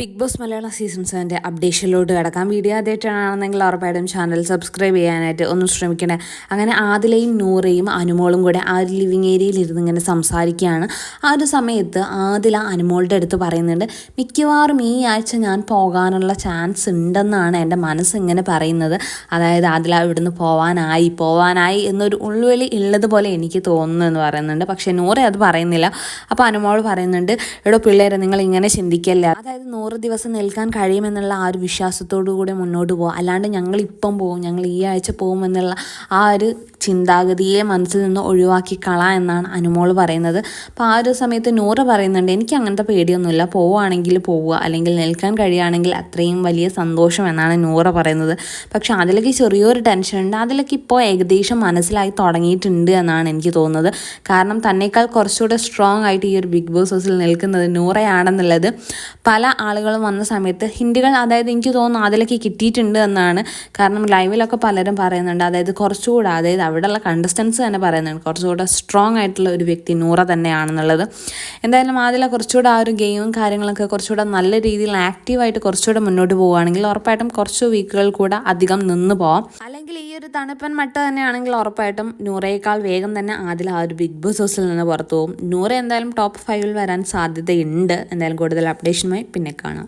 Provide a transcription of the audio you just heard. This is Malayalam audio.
ബിഗ് ബോസ് മലയാളം സീസൺ സെവന്റെ അപ്ഡേഷനിലോട്ട് കിടക്കാം. വീഡിയോ ആദ്യമായിട്ടാണെന്നെങ്കിൽ ഉറപ്പായിട്ടും ചാനൽ സബ്സ്ക്രൈബ് ചെയ്യാനായിട്ട് ഒന്ന് ശ്രമിക്കണേ. അങ്ങനെ ആദിലയും നൂറയും അനുമോളും കൂടെ ആ ഒരു ലിവിങ് ഏരിയയിൽ ഇരുന്ന് ഇങ്ങനെ സംസാരിക്കുകയാണ്. ആ ഒരു സമയത്ത് ആദില അനുമോളുടെ അടുത്ത് പറയുന്നുണ്ട് മിക്കവാറും ഈ ആഴ്ച ഞാൻ പോകാനുള്ള ചാൻസ് ഉണ്ടെന്നാണ് എന്റെ മനസ്സ് ഇങ്ങനെ പറയുന്നത്. അതായത് ആദില ഇവിടുന്ന് പോവാനായി പോവാനായി എന്നൊരു ഉള്ളുവലി ഉള്ളതുപോലെ എനിക്ക് തോന്നുന്നു എന്ന് പറയുന്നുണ്ട്. പക്ഷേ നൂറ അത് പറയുന്നില്ല. അപ്പോൾ അനുമോൾ പറയുന്നുണ്ട് എടോ പിള്ളേരെ നിങ്ങൾ ഇങ്ങനെ ചിന്തിക്കല്ല? അതായത് നൂറ് ദിവസം നിൽക്കാൻ കഴിയുമെന്നുള്ള ആ ഒരു വിശ്വാസത്തോടു കൂടി മുന്നോട്ട് പോകാം അല്ലാണ്ട് ഞങ്ങൾ ഇപ്പം പോകും ഞങ്ങൾ ഈ ആഴ്ച പോകുമെന്നുള്ള ആ ഒരു ചിന്താഗതിയെ മനസ്സിൽ നിന്ന് ഒഴിവാക്കി കള എന്നാണ് അനുമോൾ പറയുന്നത്. അപ്പോൾ ആ ഒരു സമയത്ത് നൂറ് പറയുന്നുണ്ട് എനിക്ക് അങ്ങനത്തെ പേടിയൊന്നുമില്ല. പോവുകയാണെങ്കിൽ പോവുക. അല്ലെങ്കിൽ നിൽക്കാൻ കഴിയുകയാണെങ്കിൽ അത്രയും വലിയ സന്തോഷം എന്നാണ് നൂറ പറയുന്നത്. പക്ഷെ അതിലേക്ക് ചെറിയൊരു ടെൻഷൻ ഉണ്ട് അതിലേക്ക് ഇപ്പോൾ ഏകദേശം മനസ്സിലായി തുടങ്ങിയിട്ടുണ്ട് എന്നാണ് എനിക്ക് തോന്നുന്നത്. കാരണം തന്നേക്കാൾ കുറച്ചുകൂടെ സ്ട്രോങ് ആയിട്ട് ഈ ഒരു ബിഗ് ബോസ് ഹൗസിൽ നിൽക്കുന്നത് നൂറയാണെന്നുള്ളത് പല ആളുകളും വന്ന സമയത്ത് ഹിൻഡുകൾ അതായത് എനിക്ക് തോന്നുന്നു അതിലേക്ക് കിട്ടിയിട്ടുണ്ട് എന്നാണ്. കാരണം ലൈവിലൊക്കെ പലരും പറയുന്നുണ്ട്. അതായത് കുറച്ചുകൂടെ അതായത് അവിടെയുള്ള കണ്ടസ്റ്റൻസ് തന്നെ പറയുന്നുണ്ട് കുറച്ചുകൂടെ സ്ട്രോങ് ആയിട്ടുള്ള ഒരു വ്യക്തി നൂറ തന്നെയാണെന്നുള്ളത്. എന്തായാലും ആദ്യം കുറച്ചുകൂടെ ആ ഒരു ഗെയിമും കാര്യങ്ങളൊക്കെ കുറച്ചുകൂടെ നല്ല രീതിയിൽ ആക്റ്റീവായിട്ട് കുറച്ചുകൂടെ മുന്നോട്ട് പോവുകയാണെങ്കിൽ ഉറപ്പായിട്ടും കുറച്ച് വീക്കുകൾ കൂടെ അധികം നിന്ന് പോവാം. അല്ലെങ്കിൽ ഈ ഒരു തണുപ്പൻ മട്ട തന്നെയാണെങ്കിൽ ഉറപ്പായിട്ടും നൂറയേക്കാൾ വേഗം തന്നെ ആദ്യം ആ ഒരു ബിഗ് ബോസ് ഹൗസിൽ നിന്ന് പുറത്തു പോകും നൂറ എന്തായാലും ടോപ്പ് ഫൈവിൽ വരാൻ സാധ്യതയുണ്ട്. എന്തായാലും കൂടുതൽ അപ്ഡേഷനുമായി പിന്നെ കാണാം.